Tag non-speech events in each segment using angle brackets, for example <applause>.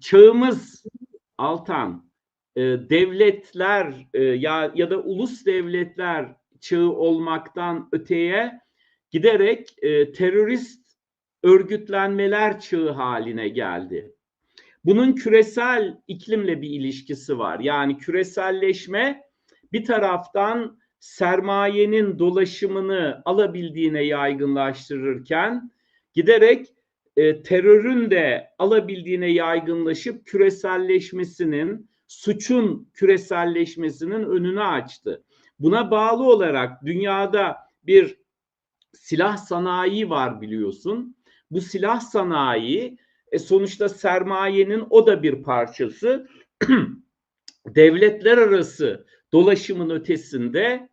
çağımız Altan e, devletler e, ya ya da ulus devletler çağı olmaktan öteye giderek e, terörist örgütlenmeler çağı haline geldi. Bunun küresel iklimle bir ilişkisi var. Yani küreselleşme bir taraftan sermayenin dolaşımını alabildiğine yaygınlaştırırken giderek e, terörün de alabildiğine yaygınlaşıp küreselleşmesinin, suçun küreselleşmesinin önünü açtı. Buna bağlı olarak dünyada bir silah sanayi var biliyorsun. Bu silah sanayi e, sonuçta sermayenin o da bir parçası. <clears throat> Devletler arası dolaşımın ötesinde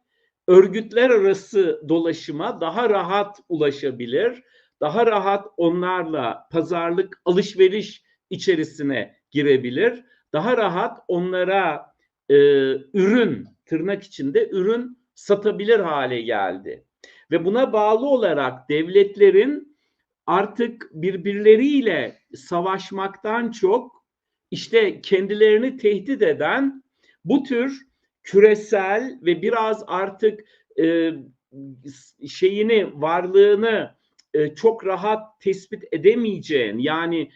örgütler arası dolaşıma daha rahat ulaşabilir. Daha rahat onlarla pazarlık, alışveriş içerisine girebilir. Daha rahat onlara e, ürün, tırnak içinde ürün satabilir hale geldi. Ve buna bağlı olarak devletlerin artık birbirleriyle savaşmaktan çok işte kendilerini tehdit eden bu tür küresel ve biraz artık e, şeyini varlığını e, çok rahat tespit edemeyeceğin yani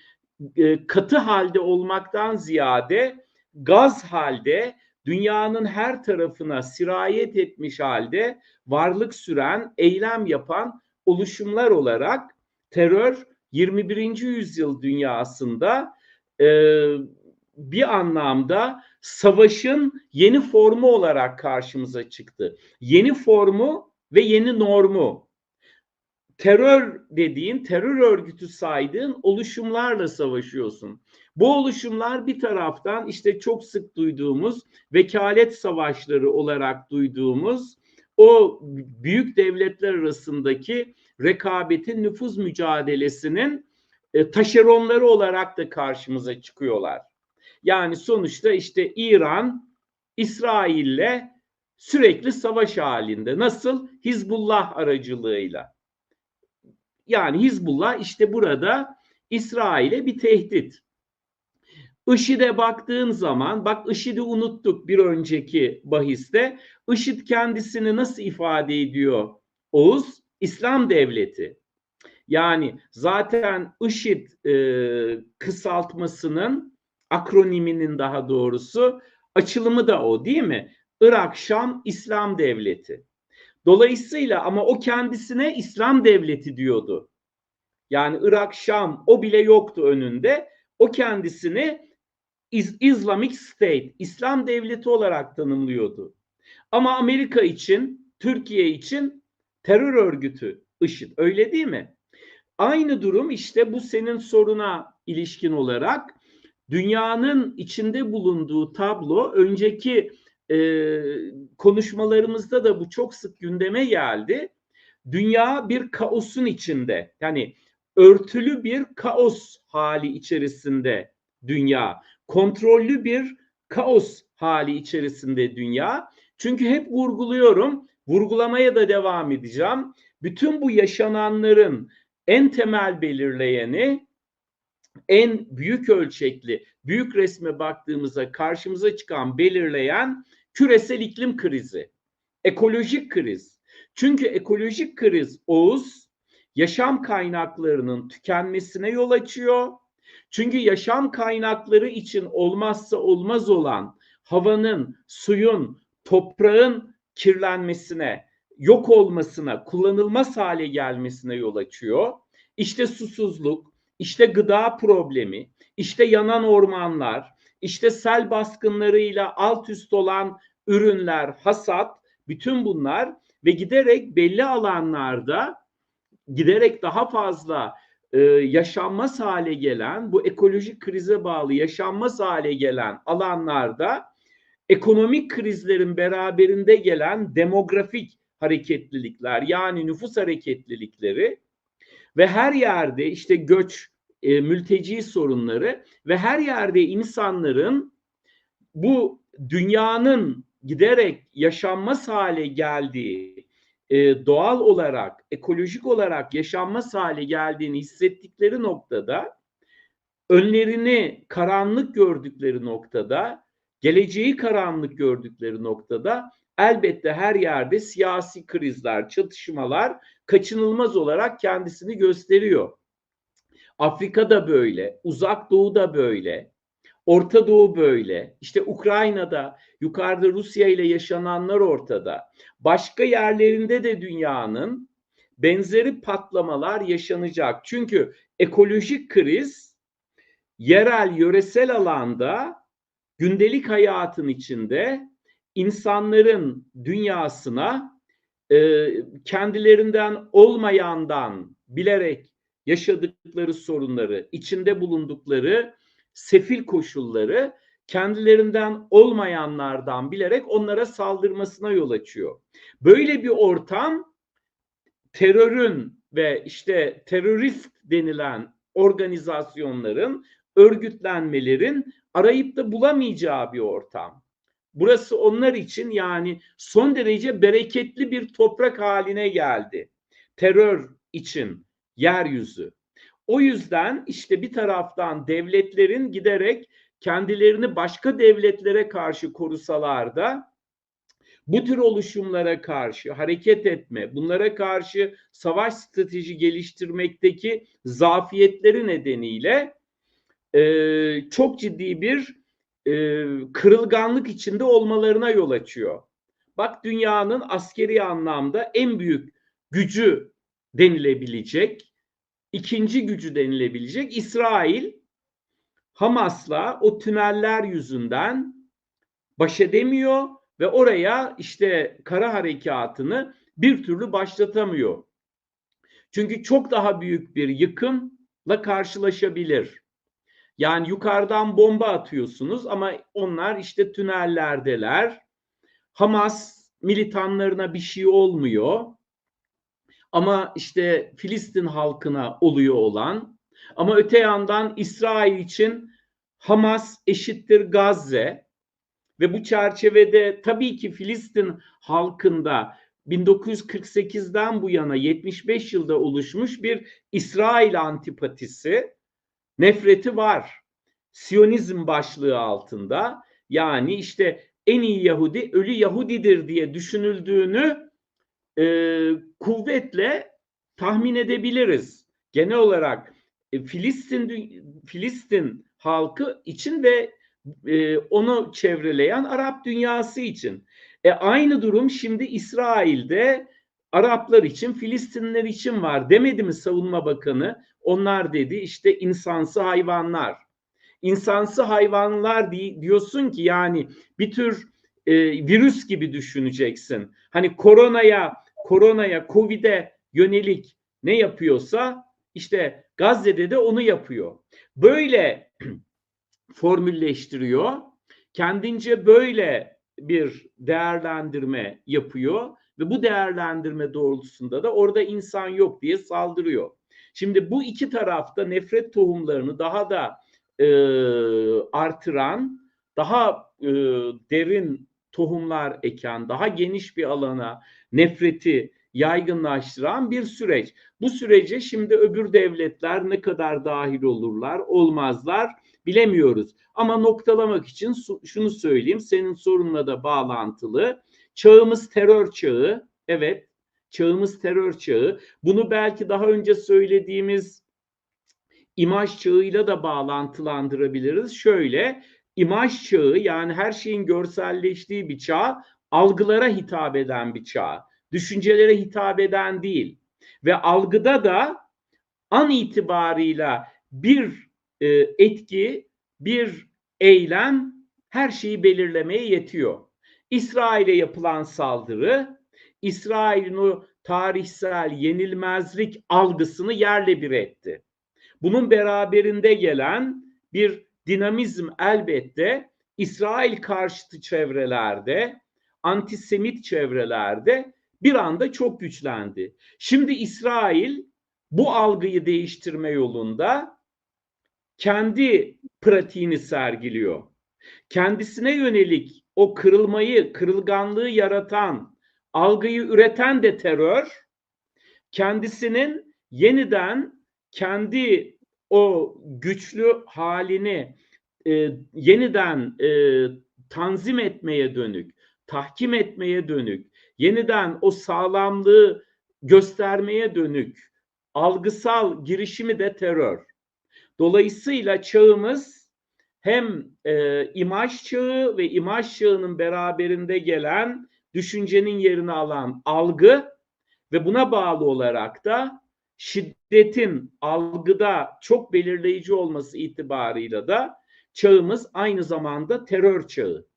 e, katı halde olmaktan ziyade gaz halde dünyanın her tarafına sirayet etmiş halde varlık süren, eylem yapan oluşumlar olarak terör 21. yüzyıl dünyasında e, bir anlamda savaşın yeni formu olarak karşımıza çıktı. Yeni formu ve yeni normu. Terör dediğin, terör örgütü saydığın oluşumlarla savaşıyorsun. Bu oluşumlar bir taraftan işte çok sık duyduğumuz vekalet savaşları olarak duyduğumuz o büyük devletler arasındaki rekabetin nüfuz mücadelesinin e, taşeronları olarak da karşımıza çıkıyorlar. Yani sonuçta işte İran İsrail'le sürekli savaş halinde. Nasıl? Hizbullah aracılığıyla. Yani Hizbullah işte burada İsrail'e bir tehdit. IŞİD'e baktığın zaman, bak IŞİD'i unuttuk bir önceki bahiste. IŞİD kendisini nasıl ifade ediyor Oğuz? İslam devleti. Yani zaten IŞİD e, kısaltmasının akroniminin daha doğrusu açılımı da o değil mi? Irak Şam İslam Devleti. Dolayısıyla ama o kendisine İslam Devleti diyordu. Yani Irak Şam o bile yoktu önünde. O kendisini Islamic State, İslam Devleti olarak tanımlıyordu. Ama Amerika için, Türkiye için terör örgütü IŞİD. Öyle değil mi? Aynı durum işte bu senin soruna ilişkin olarak dünyanın içinde bulunduğu tablo önceki e, konuşmalarımızda da bu çok sık gündeme geldi. Dünya bir kaosun içinde yani örtülü bir kaos hali içerisinde dünya. Kontrollü bir kaos hali içerisinde dünya. Çünkü hep vurguluyorum, vurgulamaya da devam edeceğim. Bütün bu yaşananların en temel belirleyeni en büyük ölçekli, büyük resme baktığımızda karşımıza çıkan belirleyen küresel iklim krizi, ekolojik kriz. Çünkü ekolojik kriz Oğuz yaşam kaynaklarının tükenmesine yol açıyor. Çünkü yaşam kaynakları için olmazsa olmaz olan havanın, suyun, toprağın kirlenmesine, yok olmasına, kullanılmaz hale gelmesine yol açıyor. İşte susuzluk, işte gıda problemi, işte yanan ormanlar, işte sel baskınlarıyla alt üst olan ürünler, hasat, bütün bunlar ve giderek belli alanlarda giderek daha fazla e, yaşanmaz hale gelen, bu ekolojik krize bağlı yaşanmaz hale gelen alanlarda ekonomik krizlerin beraberinde gelen demografik hareketlilikler yani nüfus hareketlilikleri ve her yerde işte göç, e, mülteci sorunları ve her yerde insanların bu dünyanın giderek yaşanmaz hale geldiği, e, doğal olarak, ekolojik olarak yaşanmaz hale geldiğini hissettikleri noktada önlerini karanlık gördükleri noktada, geleceği karanlık gördükleri noktada elbette her yerde siyasi krizler, çatışmalar kaçınılmaz olarak kendisini gösteriyor. Afrika'da böyle, Uzak Doğu'da böyle, Orta Doğu böyle. İşte Ukrayna'da, yukarıda Rusya ile yaşananlar ortada. Başka yerlerinde de dünyanın benzeri patlamalar yaşanacak. Çünkü ekolojik kriz yerel, yöresel alanda gündelik hayatın içinde insanların dünyasına e, kendilerinden olmayandan bilerek yaşadıkları sorunları, içinde bulundukları sefil koşulları kendilerinden olmayanlardan bilerek onlara saldırmasına yol açıyor. Böyle bir ortam terörün ve işte terörist denilen organizasyonların, örgütlenmelerin arayıp da bulamayacağı bir ortam. Burası onlar için yani son derece bereketli bir toprak haline geldi. Terör için yeryüzü. O yüzden işte bir taraftan devletlerin giderek kendilerini başka devletlere karşı korusalar da bu tür oluşumlara karşı hareket etme, bunlara karşı savaş strateji geliştirmekteki zafiyetleri nedeniyle e, çok ciddi bir e, kırılganlık içinde olmalarına yol açıyor. Bak dünyanın askeri anlamda en büyük gücü denilebilecek, ikinci gücü denilebilecek İsrail Hamas'la o tüneller yüzünden baş edemiyor ve oraya işte kara harekatını bir türlü başlatamıyor. Çünkü çok daha büyük bir yıkımla karşılaşabilir. Yani yukarıdan bomba atıyorsunuz ama onlar işte tünellerdeler. Hamas militanlarına bir şey olmuyor. Ama işte Filistin halkına oluyor olan ama öte yandan İsrail için Hamas eşittir Gazze ve bu çerçevede tabii ki Filistin halkında 1948'den bu yana 75 yılda oluşmuş bir İsrail antipatisi, nefreti var. Siyonizm başlığı altında yani işte en iyi Yahudi ölü Yahudidir diye düşünüldüğünü e, kuvvetle tahmin edebiliriz. Genel olarak e, Filistin Filistin halkı için ve e, onu çevreleyen Arap dünyası için. E, aynı durum şimdi İsrail'de Araplar için, Filistinliler için var. Demedi mi Savunma Bakanı? Onlar dedi işte insansı hayvanlar. İnsansı hayvanlar di diyorsun ki yani bir tür e, virüs gibi düşüneceksin. Hani koronaya, koronaya, Covid'e yönelik ne yapıyorsa işte Gazze'de de onu yapıyor. Böyle <clears throat> formülleştiriyor. Kendince böyle bir değerlendirme yapıyor ve bu değerlendirme doğrultusunda da orada insan yok diye saldırıyor. Şimdi bu iki tarafta nefret tohumlarını daha da e, artıran, daha e, derin tohumlar eken, daha geniş bir alana nefreti yaygınlaştıran bir süreç. Bu sürece şimdi öbür devletler ne kadar dahil olurlar, olmazlar bilemiyoruz. Ama noktalamak için şunu söyleyeyim, senin sorunla da bağlantılı. Çağımız terör çağı, evet çağımız terör çağı. Bunu belki daha önce söylediğimiz imaj çağıyla da bağlantılandırabiliriz. Şöyle, imaj çağı yani her şeyin görselleştiği bir çağ, algılara hitap eden bir çağ düşüncelere hitap eden değil. Ve algıda da an itibarıyla bir e, etki, bir eylem her şeyi belirlemeye yetiyor. İsrail'e yapılan saldırı, İsrail'in o tarihsel yenilmezlik algısını yerle bir etti. Bunun beraberinde gelen bir dinamizm elbette İsrail karşıtı çevrelerde, antisemit çevrelerde bir anda çok güçlendi. Şimdi İsrail bu algıyı değiştirme yolunda kendi pratiğini sergiliyor. Kendisine yönelik o kırılmayı, kırılganlığı yaratan, algıyı üreten de terör, kendisinin yeniden kendi o güçlü halini e, yeniden e, tanzim etmeye dönük, tahkim etmeye dönük, yeniden o sağlamlığı göstermeye dönük algısal girişimi de terör. Dolayısıyla çağımız hem e, imaj çağı ve imaj çağının beraberinde gelen düşüncenin yerini alan algı ve buna bağlı olarak da şiddetin algıda çok belirleyici olması itibarıyla da çağımız aynı zamanda terör çağı.